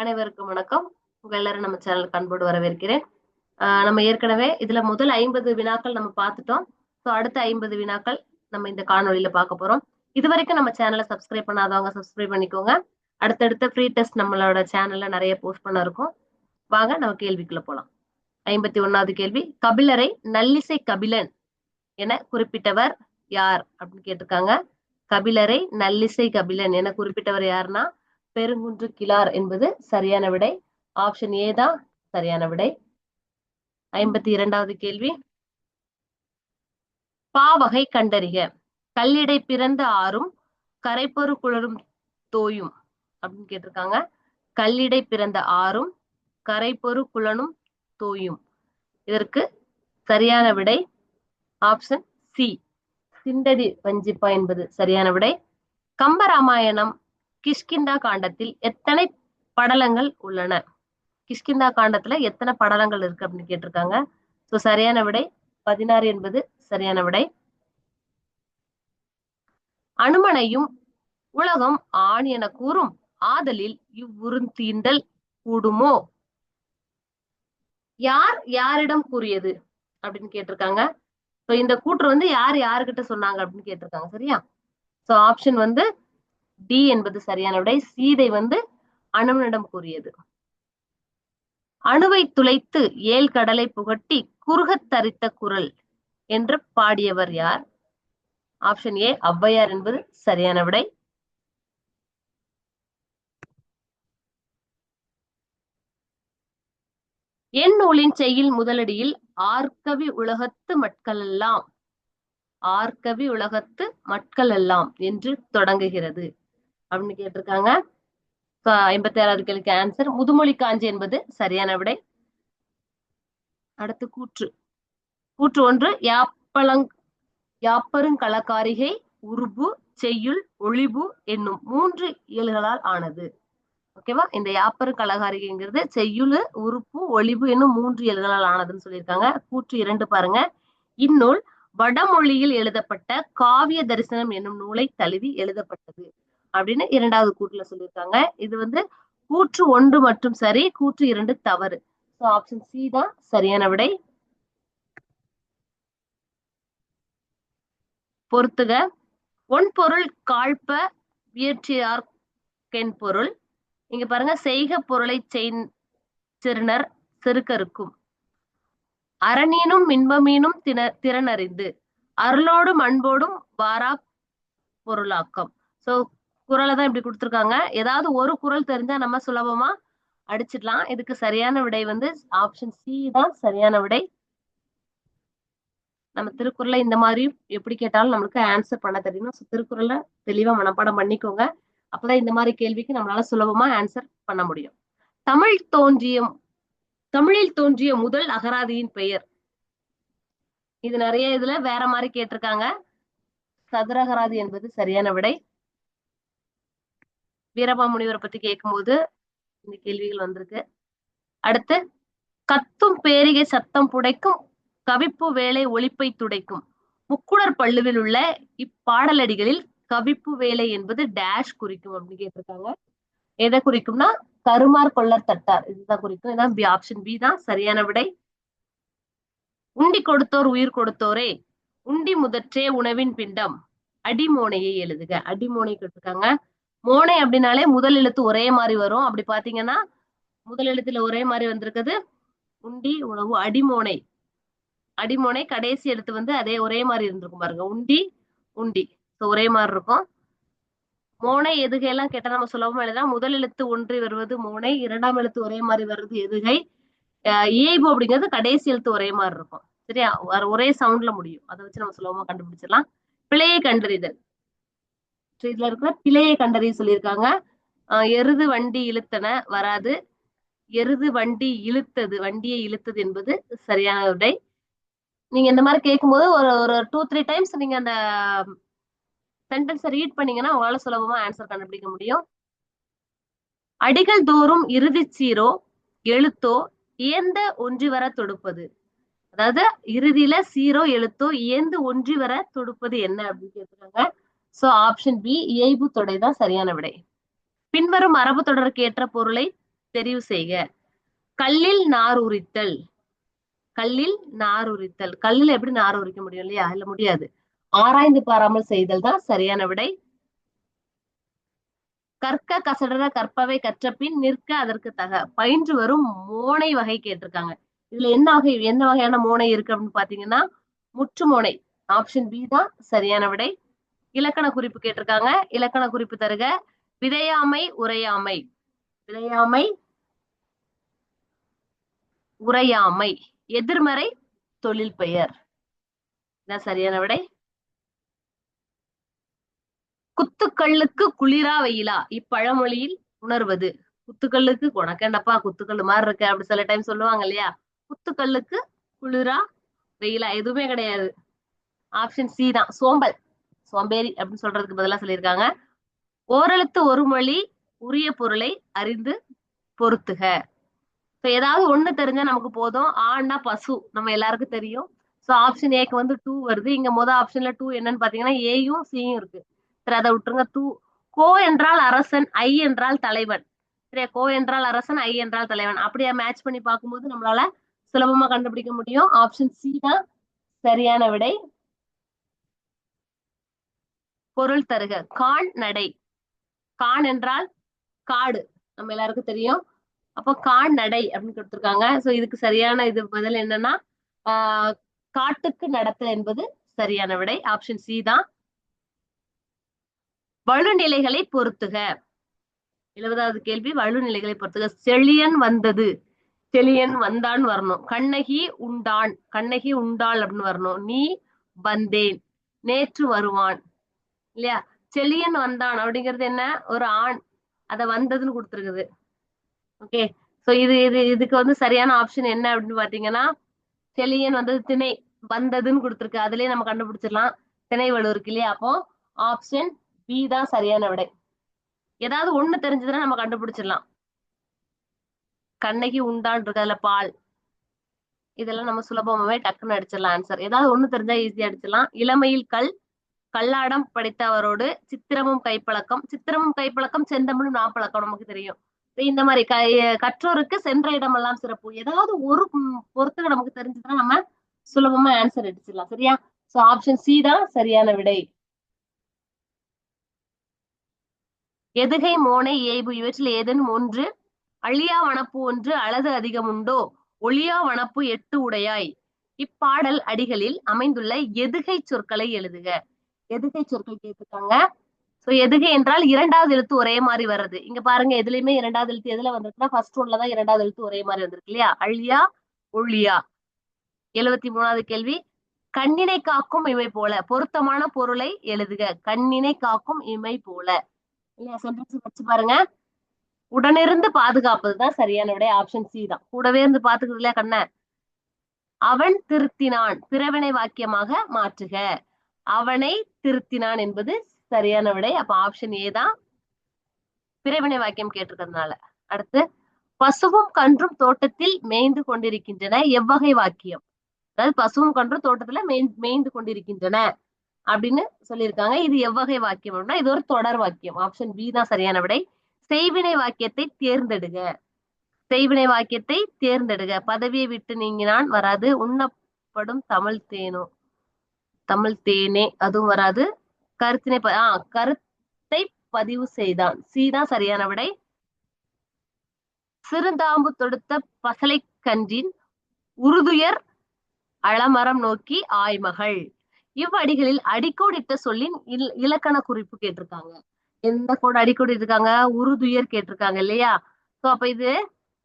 அனைவருக்கும் வணக்கம். உங்க எல்லாரும் நம்ம சேனலுக்கு அன்போடு வரவேற்கிறேன். நம்ம ஏற்கனவே இதுல முதல் ஐம்பது வினாக்கள் நம்ம பார்த்துட்டோம். ஸோ அடுத்த ஐம்பது வினாக்கள் நம்ம இந்த காணொலியில பார்க்க போறோம். இது வரைக்கும் நம்ம சேனலை சப்ஸ்கிரைப் பண்ணாதவங்க சப்ஸ்கிரைப் பண்ணிக்கோங்க. அடுத்தடுத்த ஃப்ரீ டெஸ்ட் நம்மளோட சேனல்ல நிறைய போஸ்ட் பண்ண இருக்கும். வாங்க நம்ம கேள்விக்குள்ள போலாம். ஐம்பத்தி ஒன்னாவது கேள்வி. கபிலரை நல்லிசை கபிலன் என குறிப்பிட்டவர் யார்? அப்படின்னு கேட்டிருக்காங்க. கபிலரை நல்லிசை கபிலன் என குறிப்பிட்டவர் யாருன்னா பெருங்குன்று கிளார் என்பது சரியான விடை. ஆப்ஷன் ஏ தான் சரியான விடை. ஐம்பத்தி இரண்டாவது கேள்வி. பாவகை கண்டறிக. கல்லிடை பிறந்த ஆறும் கரைப்பொரு குளரும் தோயும் அப்படின்னு கேட்டிருக்காங்க. கல்லிடை பிறந்த ஆறும் கரைப்பொரு குளனும் தோயும். இதற்கு சரியான விடை. ஆப்ஷன் சி சிண்டடி வஞ்சிப்பா என்பது சரியான விடை. கம்பராமாயணம் கிஷ்கிந்தா காண்டத்தில் எத்தனை படலங்கள் உள்ளன? கிஷ்கிந்தா காண்டத்துல எத்தனை படலங்கள் இருக்கு அப்படின்னு கேட்டிருக்காங்க. ஸோ சரியான விடை பதினாறு என்பது சரியான விடை. அனுமனையும் உலகம் ஆண் என கூறும் ஆதலில் இவ்வுறுந்தீண்டல் கூடுமோ? யார் யாரிடம் கூறியது அப்படின்னு கேட்டிருக்காங்க. ஸோ இந்த கூற்று வந்து யார் யாருக்கிட்ட சொன்னாங்க அப்படின்னு கேட்டிருக்காங்க. சரியா? ஸோ ஆப்ஷன் வந்து டி என்பது சரியான விடை சீதை வந்து அணுவனிடம் கூறியது. அணுவை துளைத்து ஏல் கடலை புகட்டி குறுகத் தரித்த குரல் என்று பாடியவர் யார்? ஆப்ஷன் ஏ ஔவையார் என்பது சரியான விடை. என் நூலின் செய்யில் முதலடியில் ஆர்கவி உலகத்து மட்களெல்லாம் ஆர்கவி உலகத்து மட்களெல்லாம் எல்லாம் என்று தொடங்குகிறது. அப்படின்னு கேட்டிருக்காங்க. ஐம்பத்தி ஆறாவது கேள்விக்கு ஆன்சர் முதுமொழி காஞ்சி என்பது சரியான விடை. அடுத்து கூற்று. கூற்று ஒன்று யாப்பழங் யாப்பருங்கலக்காரிகை உருபு செய்யுள் ஒளிபு என்னும் மூன்று இயல்களால் ஆனது. ஓகேவா இந்த யாப்பரு கலகாரிகைங்கிறது செய்யுள் உறுப்பு ஒளிவு என்னும் மூன்று இயல்களால் ஆனதுன்னு சொல்லியிருக்காங்க. கூற்று இரண்டு பாருங்க. இந்நூல் வடமொழியில் எழுதப்பட்ட காவிய தரிசனம் என்னும் நூலை தழுவி எழுதப்பட்டது. அப்படின்னு இரண்டாவது கூட்டுல சொல்லியிருக்காங்க. இது வந்து கூற்று ஒன்று மற்றும் சரி கூற்று இரண்டு தவறு. ஸோ ஆப்ஷன் சி தான் சரியான விடை. பொறுத்துக. ஒன்பொருள் காழ்ப்ப வியற்றியார் பொருள். இங்க பாருங்க செய்க பொருளை சிறுனர் செருக்கருக்கும். அரணீனும் மின்பமீனும் தின திறனறிந்து அருளோடும் அன்போடும் வாரா பொருளாக்கம். சோ குரலை தான் இப்படி கொடுத்துருக்காங்க. ஏதாவது ஒரு குரல் தெரிஞ்சா நம்ம சுலபமா அடிச்சிடலாம். இதுக்கு சரியான விடை வந்து ஆப்ஷன் சி தான். சரியான விடை. நம்ம திருக்குறளை இந்த மாதிரி எப்படி கேட்டாலும் நம்மளுக்கு ஆன்சர் பண்ண தெரியணும் திருக்குறளை தெளிவா மனப்பாடம் பண்ணிக்கோங்க. அப்பதான் இந்த மாதிரி கேள்விக்கு நம்மளால சுலபமா ஆன்சர் பண்ண முடியும். தமிழ் தோன்றிய தமிழில் தோன்றிய முதல் அகராதியின் பெயர். இது நிறைய இதுல வேற மாதிரி கேட்டிருக்காங்க. சதுரகராதி என்பது சரியான விடை. வீரபா முனிவரை பத்தி கேட்கும்போது இந்த கேள்விகள் வந்திருக்கு. அடுத்து கத்தும் பேரிகை சத்தம் புடைக்கும் கவிப்பு வேலை ஒழிப்பை துடைக்கும். முக்குடர் பள்ளுவில் உள்ள இப்பாடலடிகளில் கவிப்பு வேலை என்பது டேஷ் குறிக்கும் அப்படின்னு கேட்டிருக்காங்க. எதை குறிக்கும்னா கருமார் கொள்ளர் தட்டார். இதுதான் குறிக்கும். இதான் பி ஆப்ஷன் பி தான். சரியான விடை. உண்டி கொடுத்தோர் உயிர் கொடுத்தோரே. உண்டி முதற்றே உணவின் பிண்டம். அடிமோனையை எழுதுக. அடிமோனை கேட்டிருக்காங்க. மோனை அப்படின்னாலே முதல் எழுத்து ஒரே மாதிரி வரும். அப்படி பாத்தீங்கன்னா முதல் எழுத்துல ஒரே மாதிரி வந்திருக்குது. உண்டி உணவு அடிமோனை. அடிமோனை கடைசி எழுத்து வந்து அதே ஒரே மாதிரி இருந்திருக்கும் பாருங்க. உண்டி உண்டி. ஒரே மாதிரி இருக்கும். மோனை எதுகை எல்லாம் கேட்டா நம்ம சுலபமா எழுதலாம். முதல் எழுத்து ஒன்றி வருவது மோனை இரண்டாம் எழுத்து ஒரே மாதிரி வருது எதுகை. ஏய்பு அப்படிங்கிறது கடைசி எழுத்து ஒரே மாதிரி இருக்கும். சரியா? ஒரே சவுண்ட்ல முடியும். அதை வச்சு நம்ம சுலபமா கண்டுபிடிச்சிடலாம். பிழையை கண்டறிதல். இதுல இருக்கிற பிழையை கண்டறிய சொல்லியிருக்காங்க. எருது வண்டி இழுத்தன வராது. எருது வண்டி இழுத்தது வண்டியை இழுத்தது என்பது சரியான விடை. நீங்க இந்த மாதிரி கேட்கும்போது ஒரு ஒரு டூ த்ரீ டைம்ஸ் நீங்க அந்த சென்டென்ஸை ரீட் பண்ணீங்கன்னா உங்களால சுலபமா ஆன்சர் கண்டுபிடிக்க முடியும். அடிகள் தோறும் இறுதி சீரோ எழுத்தோ இயந்த ஒன்றி வர தொடுப்பது. அதாவது இறுதியில சீரோ எழுத்தோ இயந்து ஒன்றி வர தொடுப்பது என்ன அப்படின்னு கேட்டிருக்காங்க. சோ ஆப்ஷன் பி இயைபு தொடை தான் சரியான விடை. பின்வரும் மரபு தொடருக்கு ஏற்ற பொருளை தெரிவு செய்க. கல்லில் நார் உரித்தல். கல்லில் நார் உரித்தல். கல்லில் எப்படி நார் உரிக்க முடியும் இல்லையா? இல்ல முடியாது. ஆராய்ந்து பாராமல் செய்தல் தான் சரியான விடை. கற்க கசடர கற்பவை கற்றபின் நிற்க அதற்கு தக. பயின்று வரும் மோனை வகை கேட்டிருக்காங்க. இதுல என்ன வகை என்ன வகையான மோனை இருக்கு அப்படின்னு பாத்தீங்கன்னா முற்று மோனை. ஆப்ஷன் பி தான் சரியான விடை. இலக்கண குறிப்பு கேட்டிருக்காங்க. இலக்கண குறிப்பு தருக. விதையாமை உரையாமை. விதையாமை உரையாமை. எதிர்மறை தொழில் பெயர். சரியான விடை? குத்துக்கல்லுக்கு குளிரா வெயிலா. இப்பழமொழியில் உணர்வது. குத்துக்கல்லுக்கு உனக்கேண்டப்பா குத்துக்கல்லு மாதிரி இருக்கு? அப்படி சில டைம் சொல்லுவாங்க இல்லையா? குத்துக்கல்லுக்கு குளிரா வெயிலா. எதுவுமே கிடையாது. ஆப்ஷன் சி தான். சோம்பல். சோம்பேறி அப்படின்னு சொல்றதுக்கு பதிலா சொல்லியிருக்காங்க. ஓரெழுத்து ஒரு மொழி உரிய பொருளை அறிந்து பொருத்துக ஸோ ஏதாவது ஒண்ணு தெரிஞ்சா நமக்கு போதும். ஆன்னா பசு. நம்ம எல்லாருக்கும் தெரியும். ஸோ ஆப்ஷன் ஏக்கு வந்து டூ வருது. இங்க மொதல் ஆப்ஷன்ல டூ என்னன்னு பாத்தீங்கன்னா ஏயும் சியும் இருக்கு. சரி அதை விட்டுருங்க. டூ கோ என்றால் அரசன் ஐ என்றால் தலைவன். சரியா கோ என்றால் அரசன் ஐ என்றால் தலைவன். அப்படியே மேட்ச் பண்ணி பார்க்கும்போது நம்மளால சுலபமா கண்டுபிடிக்க முடியும். ஆப்ஷன் சி தான் சரியான விடை. பொருள் தருக. கால் நடை. கான் என்றால் காடு. நம்ம எல்லாருக்கும் தெரியும். அப்போ கான் நடை அப்படின்னு கொடுத்துருக்காங்க. சோ இதுக்கு சரியான இது பதில் என்னன்னா ஆஹ் காட்டுக்கு நடத்தல் என்பது சரியான விடை. ஆப்ஷன் சி தான். வலுநிலைகளை பொறுத்துக. எழுபதாவது கேள்வி வலுநிலைகளை பொறுத்துக. செழியன் வந்தது. செழியன் வந்தான் வரணும். கண்ணகி உண்டான். கண்ணகி உண்டாள் அப்படின்னு வரணும். நீ வந்தேன். நேற்று வருவான். இல்லையா? செழியன் வந்தான். அப்படிங்கிறது என்ன? ஒரு ஆண். அத வந்ததுன்னு கொடுத்துருக்குது. ஓகே சோ இது இது இதுக்கு வந்து சரியான ஆப்ஷன் என்ன அப்படின்னு பாத்தீங்கன்னா செழியன் வந்தது திணை வந்ததுன்னு கொடுத்துருக்கு. அதுலயே நம்ம கண்டுபிடிச்சிடலாம். திணை வலு இருக்கு இல்லையா? அப்போ ஆப்ஷன் பி தான் சரியான விடை. ஏதாவது ஒண்ணு தெரிஞ்சதுன்னா நம்ம கண்டுபிடிச்சிடலாம். கண்ணகி உண்டான் இருக்கு. அதுல பால். இதெல்லாம் நம்ம சுலபமாவே டக்குன்னு அடிச்சிடலாம் ஆன்சர் ஏதாவது ஒண்ணு தெரிஞ்சா ஈஸியா அடிச்சிடலாம். இளமையில் கல் கல்லாடம் படித்தவரோடு சித்திரமும் கைப்பழக்கம் சித்திரமும் கைப்பழக்கம் செந்தமிழும் நாப்பழக்கம் நமக்கு தெரியும். இந்த மாதிரி க கற்றோருக்கு சென்ற இடமெல்லாம் சிறப்பு. ஏதாவது ஒரு பொறுத்துக்கு நமக்கு தெரிஞ்சதுன்னா நம்ம சுலபமா ஆன்சர் அடிச்சிடலாம் சரியா? சோ ஆப்ஷன் சி தான் சரியான விடை. எதுகை மோனை ஏய்பு இவற்றில் ஏதேனும் ஒன்று? அழியா வனப்பு ஒன்று அழகு அதிகம் உண்டோ? ஒளியா வனப்பு எட்டு உடையாய். இப்பாடல் அடிகளில் அமைந்துள்ள எதுகை சொற்களை எழுதுக. எதுகை சொற்கள் கேட்டிருக்காங்க? சோ எதுகை என்றால் இரண்டாவது எழுத்து ஒரே மாதிரி வர்றது. இங்க பாருங்க எதுலயுமே இரண்டாவது எழுத்து எதுல வந்திருக்குன்னா ஃபர்ஸ்ட் ஒன்லதான் இரண்டாவது எழுத்து ஒரே மாதிரி வந்திருக்கு இல்லையா? அழியா ஒளியா எழுபத்தி மூணாவது கேள்வி. கண்ணினை காக்கும் இமை போல. பொருத்தமான பொருளை எழுதுக. கண்ணினை காக்கும் இமை போல. இல்லையா? சென்டென்ஸ் வச்சு பாருங்க. உடனிருந்து பாதுகாப்பதுதான் சரியான உடைய ஆப்ஷன் சி தான். கூடவே இருந்து பாத்துக்கிறது இல்லையா கண்ண? அவன் திருத்தினான். பிறவினை வாக்கியமாக மாற்றுக. அவனை திருத்தினான் என்பது சரியான விடை. அப்ப ஆப்ஷன் ஏ தான் பிறவினை வாக்கியம் கேட்டிருக்கிறதுனால. அடுத்து பசுவும் கன்றும் தோட்டத்தில் மேய்ந்து கொண்டிருக்கின்றன. எவ்வகை வாக்கியம்? அதாவது பசுவும் கன்றும் தோட்டத்துல மேய்ந்து கொண்டிருக்கின்றன அப்படின்னு சொல்லியிருக்காங்க. இது எவ்வகை வாக்கியம் அப்படின்னா இது ஒரு தொடர் வாக்கியம். ஆப்ஷன் பி தான் சரியான விடை. செய்வினை வாக்கியத்தை தேர்ந்தெடுக. செய்வினை வாக்கியத்தை தேர்ந்தெடுக. பதவியை விட்டு நீங்கினான் வராது. உண்ணப்படும் தமிழ் தேனும் தமிழ் தேனே அதுவும் வராது. கருத்தினை ஆஹ் கருத்தை பதிவு செய்தான். சி தான் சரியான விடை. சிறுதாம்பு தொடுத்த பசலை கன்றின் உருதுயர் அளமரம் நோக்கி ஆய்மகள். இவ்வடிகளில் அடிக்கோடிட்ட சொல்லின் இல் இலக்கண குறிப்பு கேட்டிருக்காங்க. எந்த கோடு அடிக்கோடி இருக்காங்க? உருதுயர் கேட்டிருக்காங்க இல்லையா? சோ அப்ப இது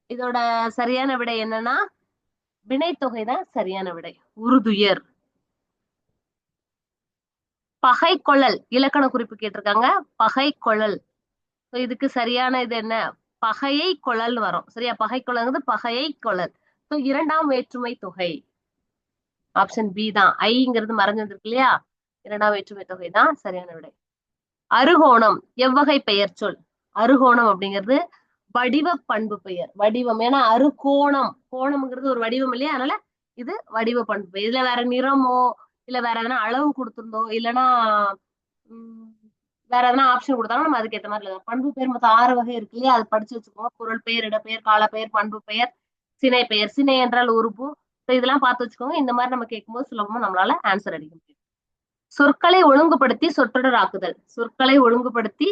இதோட சரியான விடை என்னன்னா வினைத்தொகை தான் சரியான விடை. உருதுயர். பகை கொள்ளல் இலக்கண குறிப்பு கேட்டிருக்காங்க. பகை கொள்ளல் இதுக்கு சரியான இது என்ன? பகையை கொழல் வரும். சரியா? பகை கொழல்ங்கிறது பகையை கொழல் ஸோ இரண்டாம் வேற்றுமை தொகை. ஆப்ஷன் பி தான். ஐங்கிறது மறைஞ்சு வந்திருக்கு இல்லையா? இரண்டாம் வேற்றுமை தொகை தான். சரியான விடை. அருகோணம். எவ்வகை பெயர் சொல். அருகோணம் அப்படிங்கிறது வடிவ பண்பு பெயர். வடிவம். ஏன்னா அருகோணம். கோணம்ங்கிறது ஒரு வடிவம் இல்லையா? அதனால இது வடிவ பண்பு பெயர். இதுல வேற நிறமோ இல்ல வேற எதனா அளவு கொடுத்திருந்தோ இல்லைன்னா உம் வேற எதனா ஆப்ஷன் கொடுத்தாலும் நம்ம அதுக்கு ஏற்ற மாதிரி இல்லை பண்பு பெயர் மொத்தம் ஆறு வகை இருக்கு இல்லையா? அது படிச்சு வச்சுக்கோங்க. பொருள் பெயர் இடப்பெயர் காலப்பெயர் பண்பு பெயர் சினை பெயர். சினை என்றால் உறுப்பு. இதெல்லாம் பார்த்து வச்சுக்கோங்க. இந்த மாதிரி நம்ம கேட்கும்போது சுலபமா நம்மளால ஆன்சர் அடிக்க முடியும். சொற்களை ஒழுங்குபடுத்தி சொற்றொடர் ஆக்குதல் சொற்களை ஒழுங்குபடுத்தி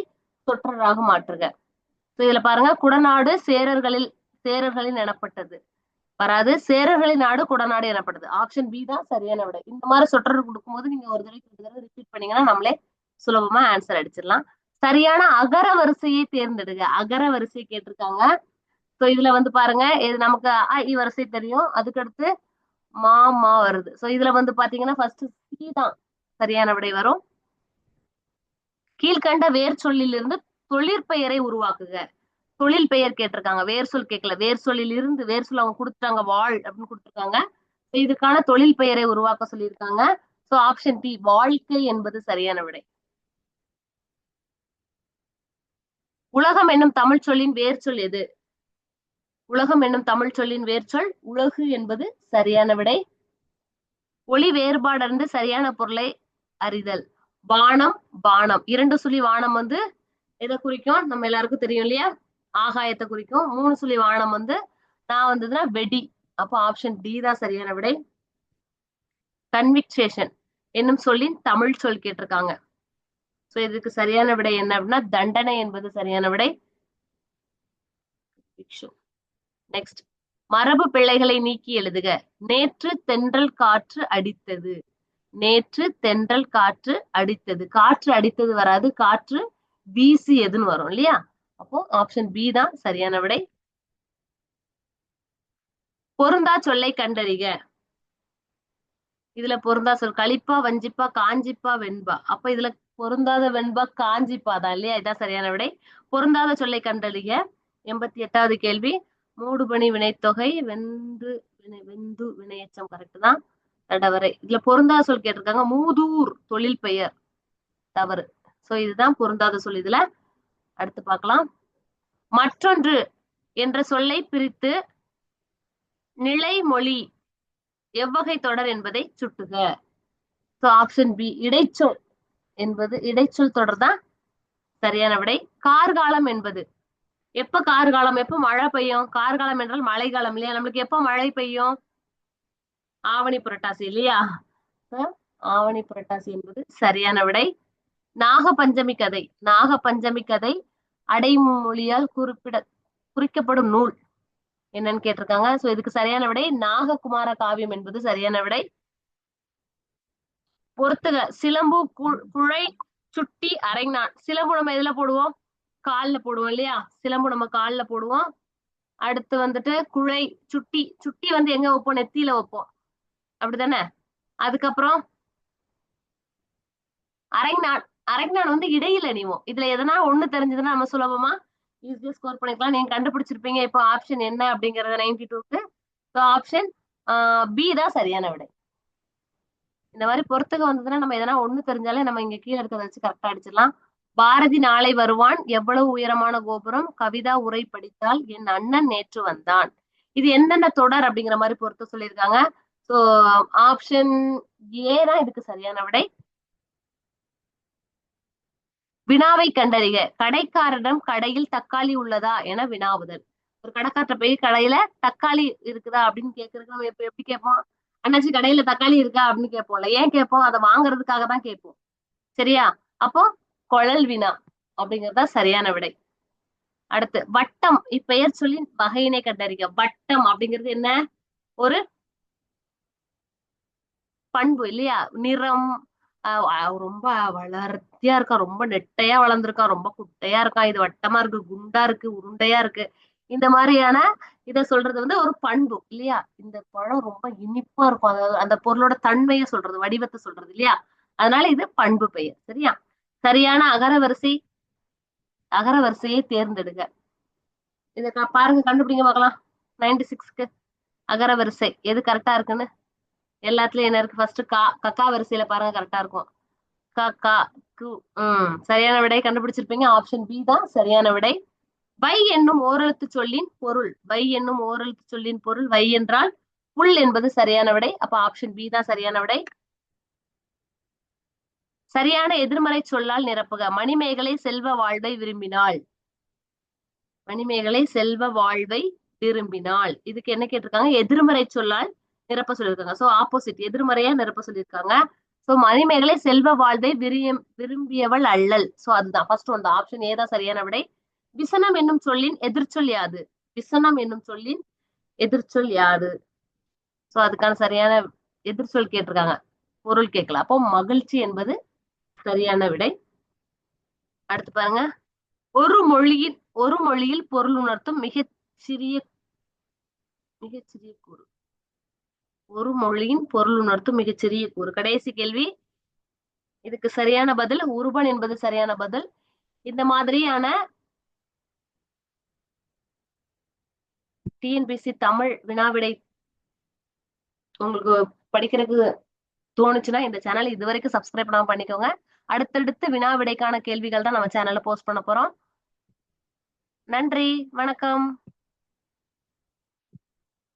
சொற்றொடராக மாற்றுக. இதுல பாருங்க. குடநாடு சேரர்களில் சேரர்களின் எனப்பட்டது. வராது. சேரர்களின் நாடு குடநாடு எனப்படுது. ஆப்ஷன் பி தான் சரியான விடை. இந்த மாதிரி சொற்றொடர் கொடுக்கும்போது நீங்க ஒரு தடவை ஒரு தடவை ரிப்பீட் பண்ணீங்கன்னா நம்மளே சுலபமா ஆன்சர் அடிச்சிடலாம். சரியான அகர வரிசையை தேர்ந்தெடுங்க. அகர வரிசை கேட்டிருக்காங்க. சோ இதுல வந்து பாருங்க. இது நமக்கு அ இ வரிசை தெரியும். அதுக்கடுத்து மா மா வருது. சோ இதுல வந்து பாத்தீங்கன்னா ஃபர்ஸ்ட் சி தான் சரியான விடை வரும். கீழ்கண்ட வேர் சொல்லிலிருந்து தொழிற்பெயரை உருவாக்குக. தொழில் பெயர் கேட்டிருக்காங்க. வேர் சொல் கேட்கல. வேர் சொல்லில் இருந்து வேர் சொல் அவங்க கொடுத்துட்டாங்க வாழ் அப்படின்னு கொடுத்துருக்காங்க. இதுக்கான தொழில் பெயரை உருவாக்க சொல்லியிருக்காங்க. சோ ஆப்ஷன் டி வாழ்க்கை என்பது சரியான விடை. உலகம் என்னும் தமிழ் சொல்லின் வேர் சொல் எது? உலகம் என்னும் தமிழ் சொல்லின் வேர் சொல் உலகு என்பது சரியான விடை. ஒளி வேறுபாடறிந்து சரியான பொருளை அறிதல். வானம் பானம் இரண்டு சுழி வானம் வந்து எதை குறிக்கும்? நம்ம எல்லாருக்கும் தெரியும் இல்லையா? ஆகாயத்தை குறிக்கும். மூணு சுழி வானம் வந்து நான் வந்ததுன்னா வெடி. அப்போ ஆப்ஷன் டி தான் சரியான விடை. கன்விக்சேஷன் என்னும் சொல்லின் தமிழ் சொல் கேட்டிருக்காங்க. சோ இதுக்கு சரியான விடை என்ன அப்படின்னா தண்டனை என்பது சரியான விடை. நெக்ஸ்ட் மரபு பிள்ளைகளை நீக்கி எழுதுக. நேற்று தென்றல் காற்று அடித்தது. நேற்று தென்றல் காற்று அடித்தது. காற்று அடித்தது வராது. காற்று வீசியதுன்னு வரும் இல்லையா? அப்போ ஆப்ஷன் பி தான் சரியான விடை. பொருந்தா சொல்லை கண்டறிக. இதுல பொருந்தா சொல் கழிப்பா வஞ்சிப்பா காஞ்சிப்பா வெண்பா. அப்ப இதுல பொருந்தாத வெண்பா காஞ்சிப்பா தான் இல்லையா? இதான் சரியான விடை. பொருந்தாத சொல்லை கண்டறிக. எண்பத்தி எட்டாவது கேள்வி. மூடுபணி வினைத்தொகை வெந்து வெந்து வினையச்சம் கரெக்ட் தான். தடவரை. இதுல பொருந்தாத சொல் கேட்டிருக்காங்க. மூதூர் தொழில் பெயர். தவறு. சோ இதுதான் பொருந்தாத சொல் இதுல. அடுத்து பார்க்கலாம். மற்றொன்று என்ற சொல்லை பிரித்து நிலைமொழி எவ்வகை தொடர் என்பதை சுட்டுக. சோ ஆப்ஷன் பி இடைச்சொல் என்பது இடைச்சொல் தொடர் தான் சரியான விடை. கார்காலம் என்பது. எப்ப கார்காலம்? எப்ப மழை பெய்யும்? கார்காலம் என்றால் மழைக்காலம் இல்லையா? நம்மளுக்கு எப்ப மழை பெய்யும்? ஆவணி புரட்டாசி இல்லையா? ஆவணி புரட்டாசி என்பது சரியான விடை. நாக பஞ்சமி கதை. நாக பஞ்சமி கதை அடைமொழியால் குறிப்பிட குறிக்கப்படும் நூல். என்னன்னு கேட்டிருக்காங்க. சோ இதுக்கு சரியான விடை நாககுமார காவியம் என்பது சரியான விடை. பொறுத்துக. சிலம்பு குழை சுட்டி அரைஞான் சிலம்பு நம்ம எதுல போடுவோம்? காலில் போடுவோம் இல்லையா? சிலம்பு நம்ம கால்ல போடுவோம். அடுத்து வந்துட்டு குழை சுட்டி. சுட்டி வந்து எங்க வைப்போம்? நெத்தியில வைப்போம். அப்படிதானே அதுக்கப்புறம் அரைஞான் அரைஞான் வந்து இடையில அணிவோம் இதுல எதனா ஒண்ணு தெரிஞ்சதுன்னா நம்ம சுலபமா ஈஸியா ஸ்கோர் பண்ணிக்கலாம். நீங்க கண்டுபிடிச்சிருப்பீங்க. இப்போ ஆப்ஷன் என்ன அப்படிங்கறது நைன்டி டூக்கு ஸோ ஆப்ஷன் பி தான் சரியான விடை. இந்த மாதிரி பொறுத்துக்க வந்ததுன்னா நம்ம எதனா ஒண்ணு தெரிஞ்சாலே நம்ம இங்க கீழே இருக்கிறத வச்சு கரெக்டா அடிச்சிடலாம். பாரதி நாளை வருவான். எவ்வளவு உயரமான கோபுரம்? கவிதா உரை படித்தால் என் அண்ணன் நேற்று வந்தான். இது என்னென்ன தொடர் அப்படிங்கிற மாதிரி பொறுத்து சொல்லியிருக்காங்க. சோ ஆப்ஷன் ஏ தான் இதுக்கு சரியான விடை. வினாவை கண்டறிக. கடைக்காரரிடம் கடையில் தக்காளி உள்ளதா என வினாவுதல். ஒரு கடைக்காரர் போய் கடையில தக்காளி இருக்குதா அப்படின்னு கேக்குறதுக்கு நம்ம எப்படி கேட்போம்? அண்ணாச்சி கடையில தக்காளி இருக்கா அப்படின்னு கேட்போம்ல ஏன் கேட்போம்? அதை வாங்குறதுக்காக தான் கேட்போம். சரியா? அப்போ குழல் வினா அப்படிங்கறதா சரியான விடை. அடுத்து வட்டம். இப்பெயர் சொல்லி வகையினை கண்டறிக. வட்டம் அப்படிங்கிறது என்ன? ஒரு பண்பு இல்லையா? நிறம் ரொம்ப வளர்த்தியா இருக்கா ரொம்ப நெட்டையா வளர்ந்துருக்கா ரொம்ப குட்டையா இருக்கா இது வட்டமா இருக்கு குண்டா இருக்கு உருண்டையா இருக்கு. இந்த மாதிரியான இத சொல்றது வந்து ஒரு பண்பு இல்லையா? இந்த பழம் ரொம்ப இனிப்பா இருக்கும் அதாவது அந்த பொருளோட தன்மையை சொல்றது வடிவத்தை சொல்றது இல்லையா? அதனால இது பண்பு பெயர் சரியா? சரியான அகர வரிசை அகர வரிசையை தேர்ந்தெடுங்க. இத பாருங்க கண்டுபிடிங்க பார்க்கலாம். நைன்டி சிக்ஸ்க்கு அகர வரிசை எது கரெக்டா இருக்குன்னு? எல்லாத்துலயும் என்ன இருக்கு? ஃபர்ஸ்ட் கா கக்கா வரிசையில பாருங்க கரெக்டா இருக்கும். க கா கு உம் சரியான விடை கண்டுபிடிச்சிருப்பீங்க. ஆப்ஷன் பி தான் சரியான விடை. வை என்னும் ஓரெழுத்து சொல்லின் பொருள். வை என்னும் ஓரெழுத்து சொல்லின் பொருள். வை என்றால் புல் என்பது சரியான விடை. அப்ப ஆப்ஷன் பி தான் சரியான விடை. சரியான எதிர்மறை சொல்லால் நிரப்புக. மணிமேகலை செல்வ வாழ்வை விரும்பினாள். மணிமேகலை செல்வ வாழ்வை விரும்பினாள். இதுக்கு என்ன கேட்டிருக்காங்க? எதிர்மறை சொல்லால் நிரப்ப சொல்லியிருக்காங்க. சோ ஆப்போசிட் எதிர்மறையா நிரப்ப சொல்லியிருக்காங்க. சோ மணிமேகலை செல்வ வாழ்வை விரியம் விரும்பியவள் அல்லல். சோ அதுதான். ஃபர்ஸ்ட் ஒன் ஆப்ஷன் ஏதான் சரியான விடை. விசனம் என்னும் சொல்லின் எதிர்ச்சொல் யாது? விசனம் என்னும் சொல்லின் எதிர்ச்சொல் யாது? சோ அதுக்கான சரியான எதிர்ச்சொல் கேட்டிருக்காங்க. பொருள் கேட்கல அப்போ மகிழ்ச்சி என்பது சரியான விடை. அடுத்து பாருங்க. ஒரு மொழியின் ஒரு மொழியில் பொருள் உணர்த்தும் மிகச் சிறிய மிகச் கூறு. ஒரு மொழியின் பொருள் உணர்த்தும் மிகச்சிறிய கூறு. கடைசி கேள்வி. இதுக்கு சரியான பதில் உருபன் என்பது சரியான பதில். இந்த மாதிரியான டிஎன்பிசி தமிழ் வினாவிடை உங்களுக்கு படிக்கிறதுக்கு தோணுச்சுன்னா இந்த சேனல் இது வரைக்கும் சப்ஸ்கிரைப் பண்ணாம பண்ணிக்கோங்க. அடுத்தடுத்து வினாவிடைக்கான கேள்விகள் தான் நம்ம சேனல்ல போஸ்ட் பண்ண போறோம். நன்றி. வணக்கம்.